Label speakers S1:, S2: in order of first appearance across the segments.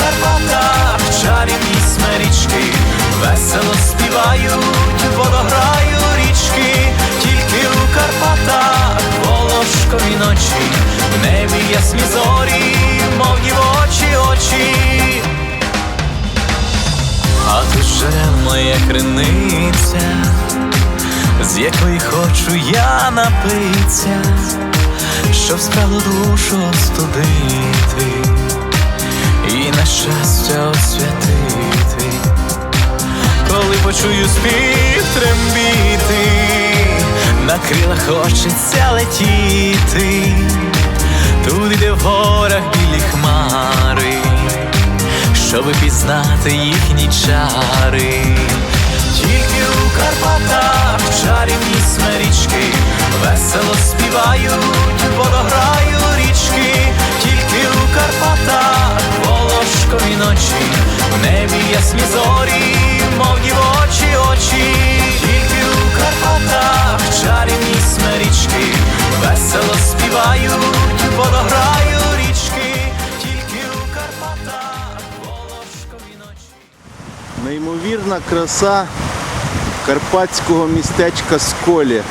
S1: Карпатах чарівні смерічки, весело співають, водограю річки, тільки у Карпатах волошкові ночі, в небі ясні зорі, мов дівочі очі. А тут жерел моя криниця, з якої хочу я напиться, щоб спралу душу остудити щастя освятити, коли почую спів трембіти, на крилах хочеться летіти, туди, де в горах білі хмари щоби пізнати їхні чари. Тільки у Карпатах чарівні смерічки, весело співають, водограю річки, у Карпатах волошкові ночі, в небі ясні зорі, мов дівочі очі, тільки у Карпатах чарівні смерічки, весело співають, водограю річки, тільки у Карпатах волошкові ночі.
S2: Неймовірна краса карпатського містечка Сколі.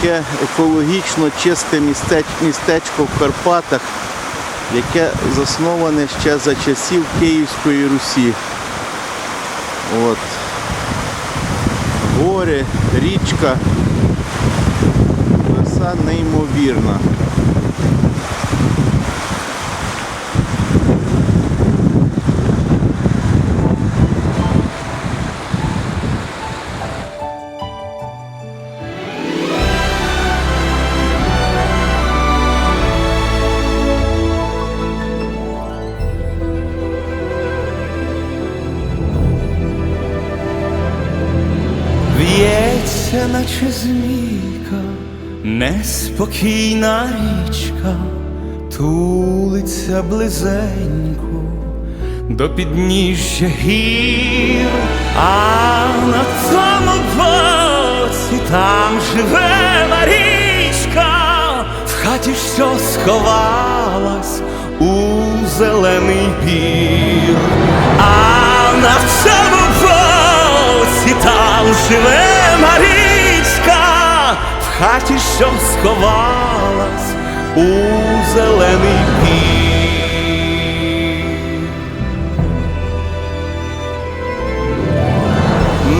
S2: Таке екологічно чисте містечко в Карпатах, яке засноване ще за часів Київської Русі. От. Гори, річка. Краса неймовірна.
S1: Неспокійна річка, тулиться близенько до підніжжя гір, а на тому боці там живе Марічка, в хаті що сховалась у зелений бір, а на цьому боці там живе хаті, що сховалась у зелений пір.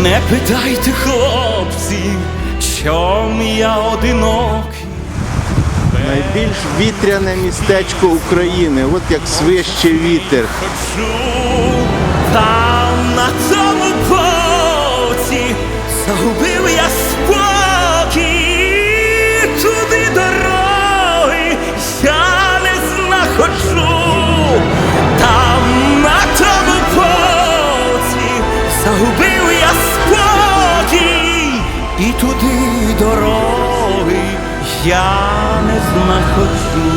S1: Не питайте, хлопці, чом я одинокий.
S2: Найбільш вітряне містечко України, от як свище вітер.
S1: Там на тому боці загубив я знаходжу.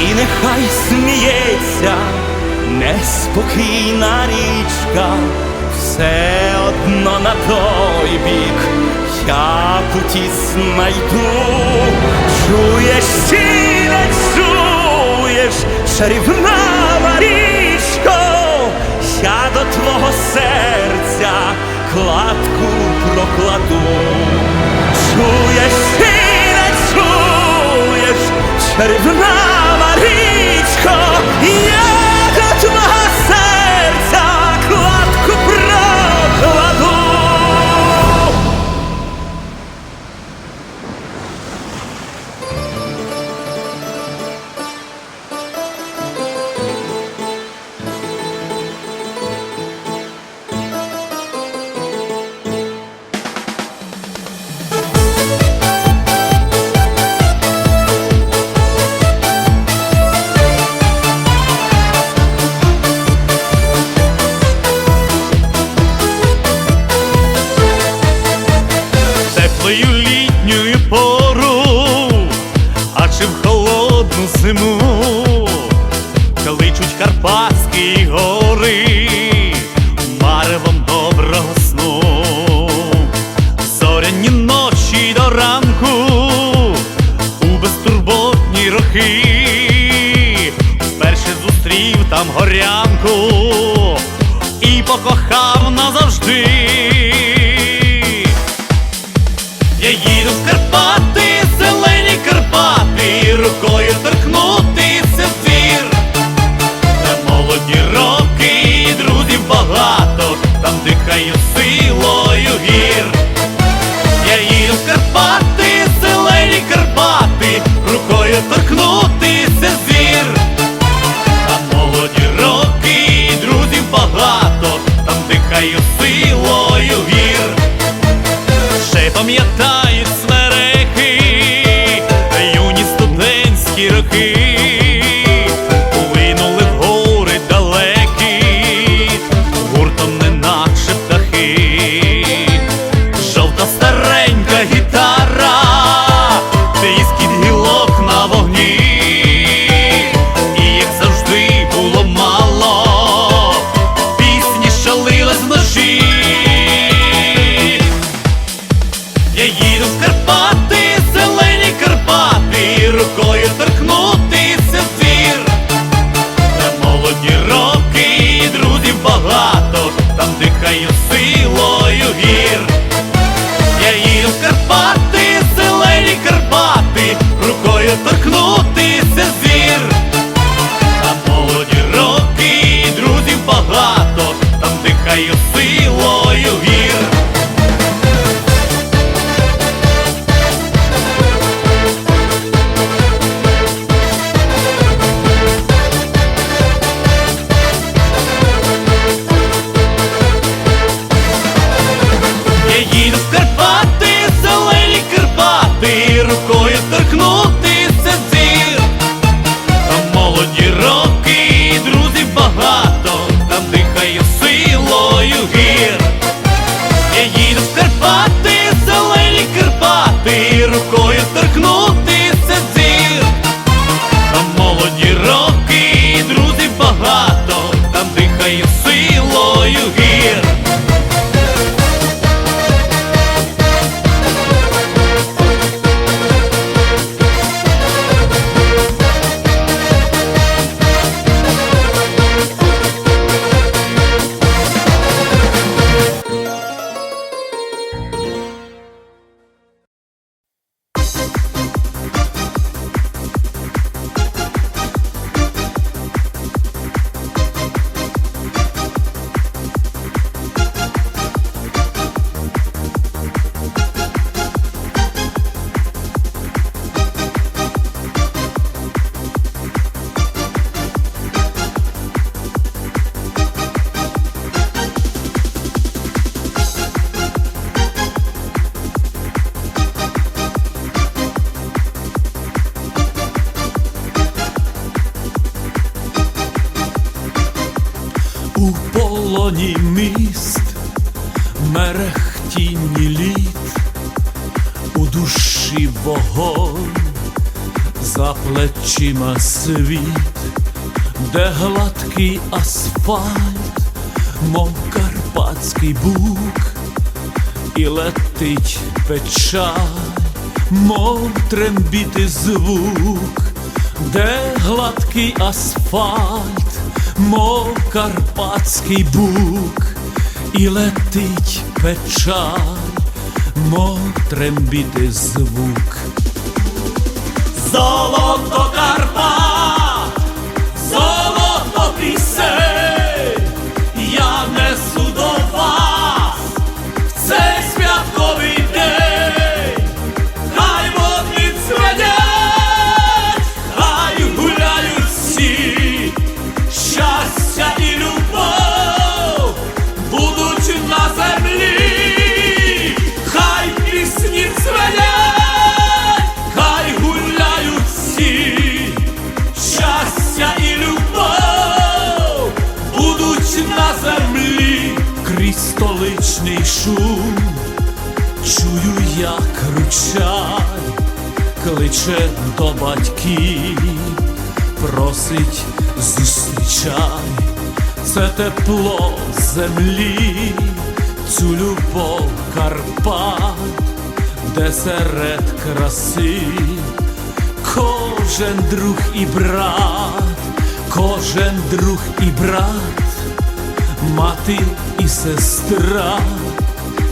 S1: І нехай сміється неспокійна річка, все одно на той бік я путі знайду. Чуєш, чи не чуєш, чарівна Марічко, я до твого серця кладку прокладу. Чуєш, ти не чуєш, червна Марічко, я
S3: зиму кличуть Карпатські гори. очима світ, де гладкий асфальт, мов карпатський бук, і летить печаль, мов трембіти звук, де гладкий асфальт, мов карпатський бук, і летить печаль, мов трембіти звук золото Карпат. я кричай, кличе до батьків,
S4: просить зустрічай, це тепло землі, цю любов Карпат, де серед краси, кожен друг і брат, кожен друг і брат, мати і сестра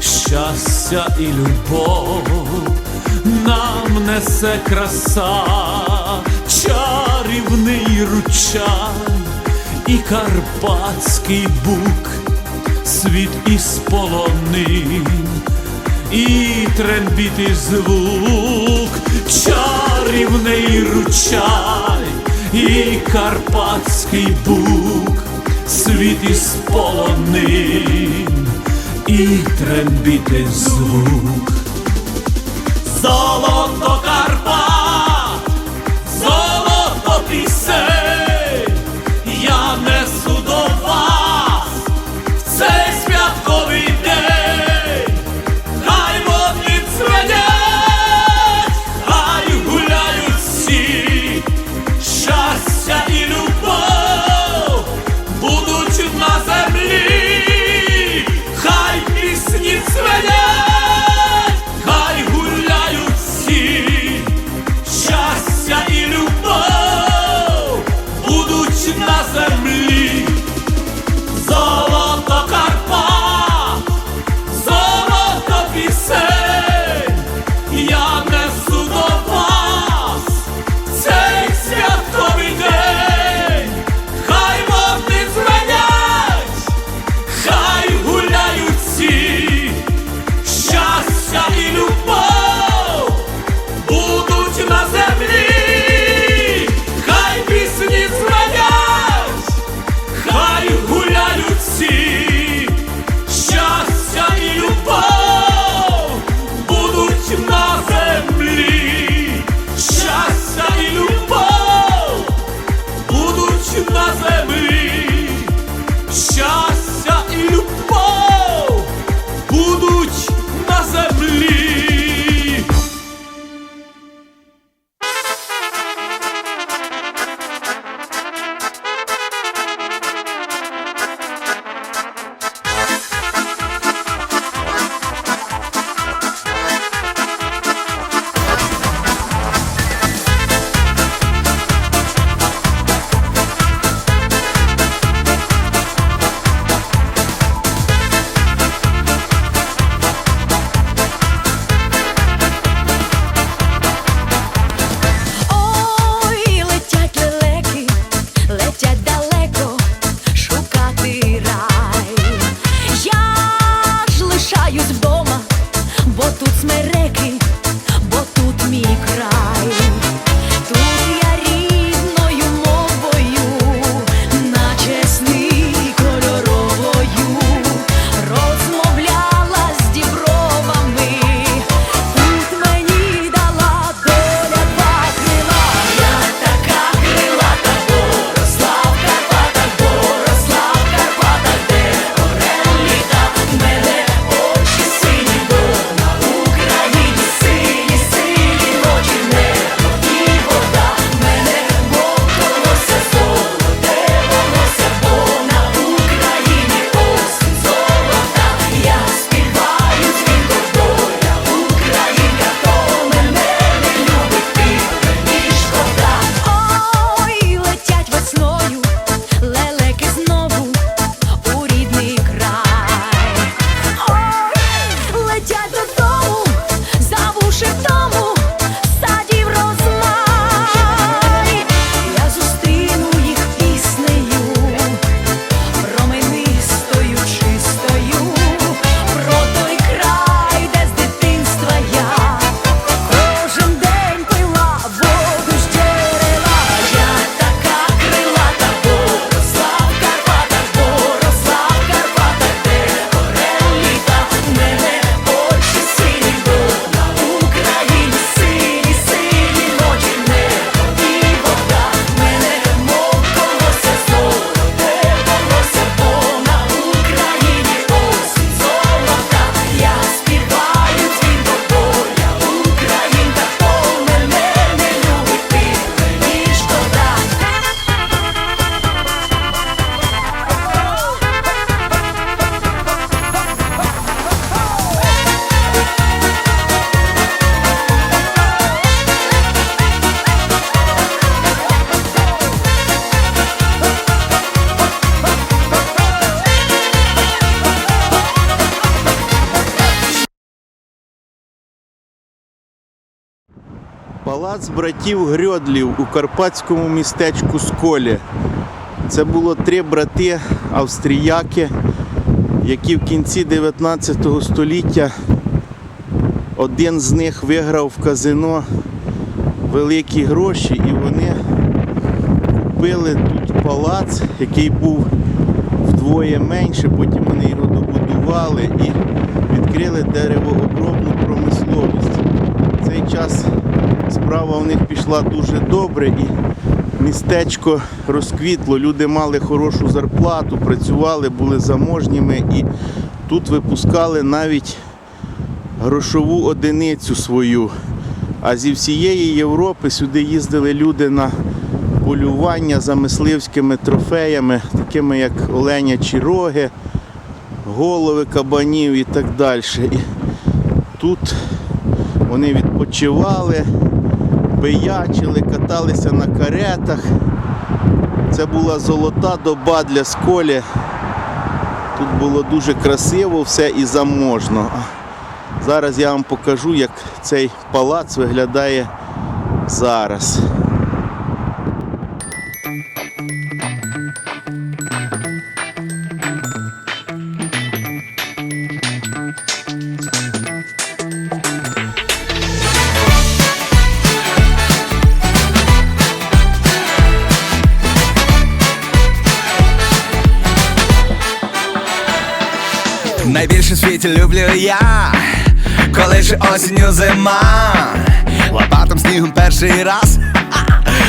S4: щастя і любов. Нам несе краса, чарівний ручай і карпатський бук, світ із полонин і трембіти звук, чарівний ручай і карпатський бук, світ із полонин і трембіти звук. Золото
S2: Палац братів Грьодлів у карпатському містечку Сколі. Це було три брати австріяки, які в кінці 19 століття один з них виграв в казино великі гроші і вони купили тут палац, який був вдвоє менше, потім вони його добудували і відкрили деревообробну промисловість. В цей час справа в них пішла дуже добре і містечко розквітло, люди мали хорошу зарплату, працювали, були заможніми і тут випускали навіть грошову одиницю свою. А зі всієї Європи сюди їздили люди на полювання за мисливськими трофеями, такими як оленячі роги, голови кабанів і так далі. І тут вони відпочивали, биячили, каталися на каретах. Це була золота доба для сколі. Тут було дуже красиво все і заможно. Зараз я вам покажу, як цей палац виглядає зараз.
S5: Осінню зима, лопатом снігом перший раз.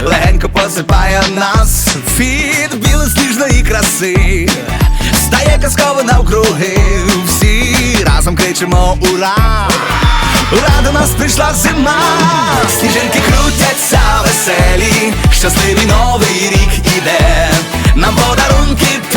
S5: Легенько посипає нас. Від білосніжної краси, стає казково навкруги, всі разом кричимо ура! Ура, до нас прийшла зима, сніжинки крутяться веселі, щасливий новий рік іде, нам подарунки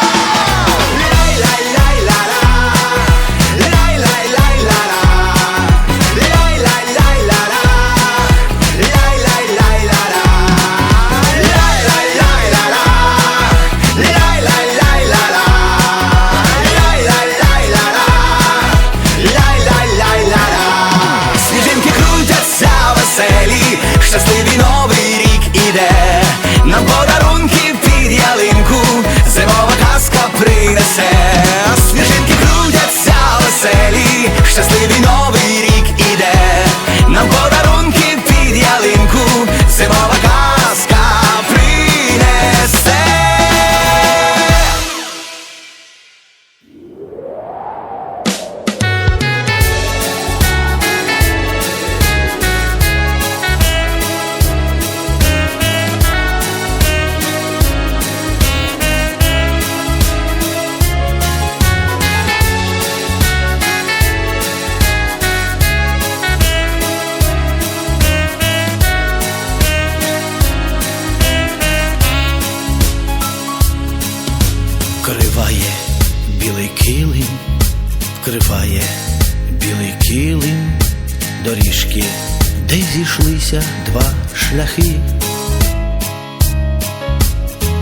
S6: Зійшлися два шляхи.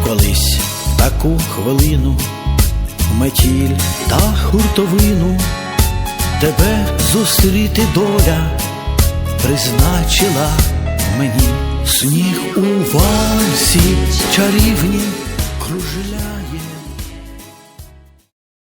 S6: Колись таку хвилину метіль та хуртовину, тебе зустріти доля призначила мені сніг у вальсі чарівні кружля.